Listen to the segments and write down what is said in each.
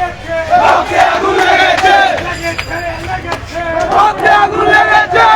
লেগেছে। রক্তে আগুন লেগেছে।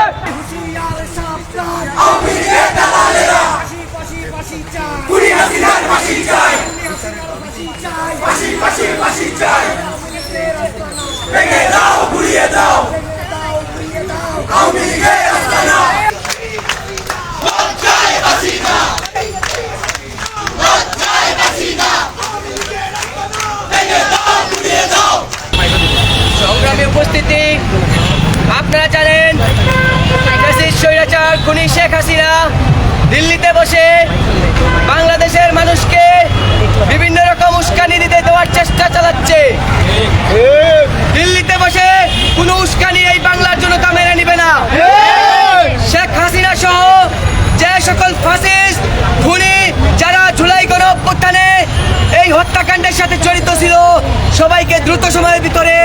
খুনি শেখ হাসিনা দিল্লিতে বসে বাংলাদেশের মানুষকে বিভিন্ন রকম উস্কানি দিতে দেওয়ার চেষ্টা চালাচ্ছে। দিল্লিতে বসে কোনো উস্কানি এই বাংলার জনতা মেনে নিবে না। শেখ হাসিনা সহ যে সকল ফাসিস্ট খুনি যারা ঝুলাই গণ অভ্যুত্থানে এই হত্যাকাণ্ডের সাথে জড়িত ছিল, সবাইকে দ্রুত সময়ের ভিতরে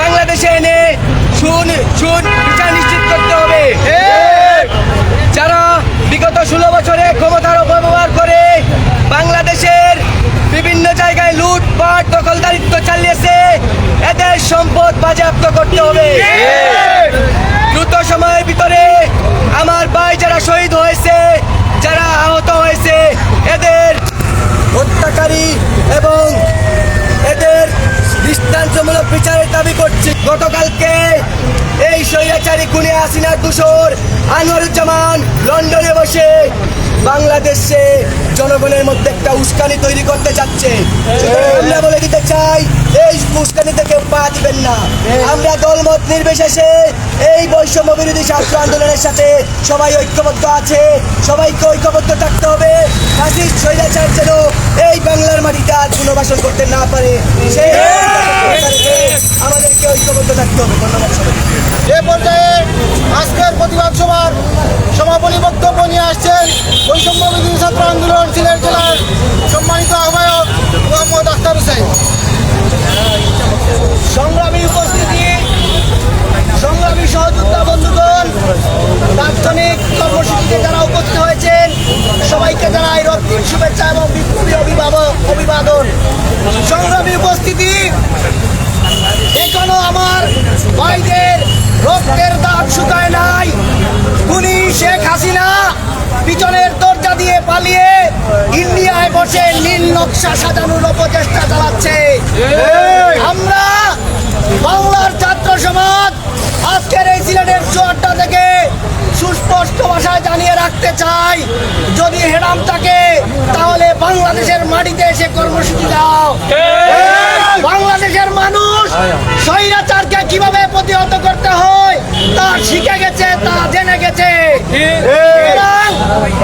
বাংলাদেশে এনে শুন শুন বিচার নিশ্চিত করতে হবে। ষোলো বছরে ক্ষমতার অপব্যবহার করে বাংলাদেশের বিভিন্ন জায়গায় লুটপাট, দখলদারিত্ব চালিয়েছে। এদের সম্পদ বাজেয়াপ্ত করতে হবে। দ্রুত সময়ের ভিতরে আমার ভাই যারা শহীদ হয়েছে, যারা আহত হয়েছে, এদের হত্যাকারী এবং এদের দৃষ্টান্তমূলক বিচারের দাবি করছি। গতকালকে এই স্বৈরাচারী খুনে হাসিনার দূষর আনোয়ারুজ্জামান লন্ডনে বসে বাংলাদেশে জনগণের মধ্যে একটা উস্কানি তৈরি করতে যাচ্ছে। সুতরাং আমরা বলে দিতে চাই এই উস্কানি থেকে পা দিবেন না। আমরা দলমত নির্বিশেষে এই বৈষম্য বিরোধী ছাত্র আন্দোলনের সাথে সবাই ঐক্যবদ্ধ আছে। সবাইকে ঐক্যবদ্ধ থাকতে হবে। ফাঁসির স্বৈরাচার যেন এই বাংলার মাটিতে আর পুনর্বাসন করতে না পারে। সেই আমাদেরকে ঐক্যবদ্ধ থাকতে হবে ধন্যবাদ সবাইকে এ পর্যায়ে আজকের প্রতিবাদ সভার সমাপনী বক্তব্য নিয়ে আসছেন বৈষম্য বিরোধী ছাত্র আন্দোলন সিলেট জেলার সম্মানিত আহ্বায়ক মোহাম্মদ আখতার হোসেন। সংগ্রামী উপস্থিতি, সংগ্রামী সহযোদ্ধা বন্ধুগণ, তাৎক্ষণিক কর্মসূচিতে যারা উপস্থিত হয়েছেন, সবাইকে জানাই রক্তিম শুভেচ্ছা এবং বিপ্লবী অভিভাবক অভিবাদন। সংগ্রামী উপস্থিতি এখনও আমার ভাইদের রক্তের দাগ শুকায় নাই খুনি শেখ হাসিনা পিছনের দরজা দিয়ে পালিয়ে ইন্ডিয়ায় বসে নীল নকশা সাজানোর অপচেষ্টা চালাচ্ছে। আমরা বাংলার ছাত্র সমাজ আজকের এই সিলেটের চুয়ারটা থেকে সুস্পষ্ট ভাষায় জানিয়ে রাখতে চাই যদি হেরাম থাকে তাহলে বাংলাদেশের মাটিতে এসে কর্মসূচি দাও। স্বৈরাচারকে কীভাবে প্রতিহত করতে হয় তা শিখে গেছে তা জেনে গেছে।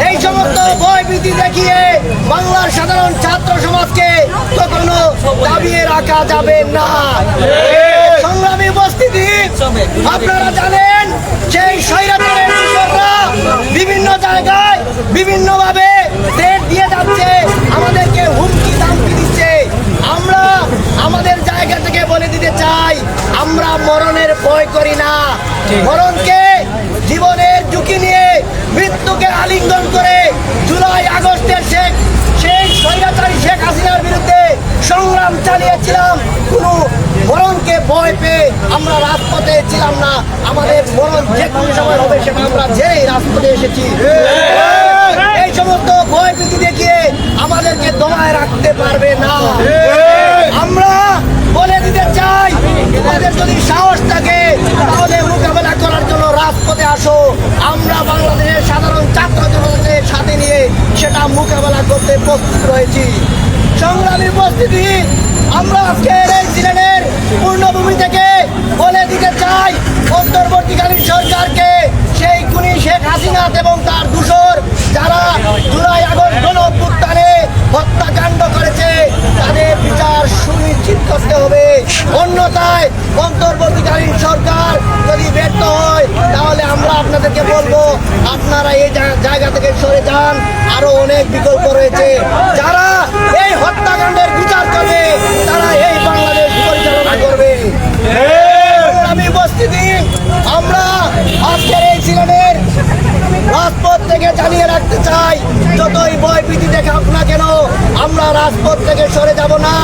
এই সমস্ত ভয়ভীতি দেখিয়ে বাংলার সাধারণ ছাত্র সমাজকে কখনো দাবিয়ে রাখা যাবে না। সংগ্রামী উপস্থিতি আপনারা জানেন সেই স্বৈরাচারের বিভিন্ন জায়গায় বিভিন্নভাবে ট্রেড দিয়ে যাচ্ছে আমাদেরকে হুমকি দামকি দিচ্ছে আমরা আমাদের জায়গা থেকে বলে দিতে চাই আমরা মরণের ভয় করি না মরণকে জীবনের ঝুঁকি নিয়ে মৃত্যুকে আলিঙ্গন করে জুলাই আগস্টের শেখ সেই স্বৈরাচারী শেখ হাসিনার বিরুদ্ধে সংগ্রাম চালিয়েছিলাম কোনো মরণকে ভয় পেয়ে আমরা রাজপথে ছিলাম না আমাদের মরণ যে কোনো সময় হবে আমরা রাজপথে এসেছি। এই সমস্ত দেখিয়ে আমাদেরকে দমায় রাখতে পারবে না। আমরা বলে দিতে চাই যদি সাহস থাকে, তাহলে মোকাবেলা করার জন্য রাজপথে আসো। আমরা বাংলাদেশের সাধারণ ছাত্র সাথে নিয়ে সেটা মোকাবেলা করতে প্রস্তুত রয়েছি। সংগ্রামী উপস্থিতি, আমরা আজকের এই সিলেটের পূর্ণভূমি থেকে অন্তর্বর্তীকালীন সরকারকে সেই খুনি শেখ হাসিনা এবং তার দূষর যারা জুলাই আগস্ট গণ অভ্যুত্থানে হত্যাকাণ্ড করেছে, তাদের বিচার সুনিশ্চিত করতে হবে। অন্যথায় অন্তর্বর্তীকালীন সরকার যদি ব্যর্থ হয়, তাহলে আমরা আপনাদেরকে বলব, আপনারা এই জায়গা থেকে সরে যান। আরও অনেক বিকল্প রয়েছে। থেকে জানিয়ে রাখতে চাই, যতই ভয় ভীতি দেখাক না কেন, আমরা রাজপথ থেকে সরে যাব না।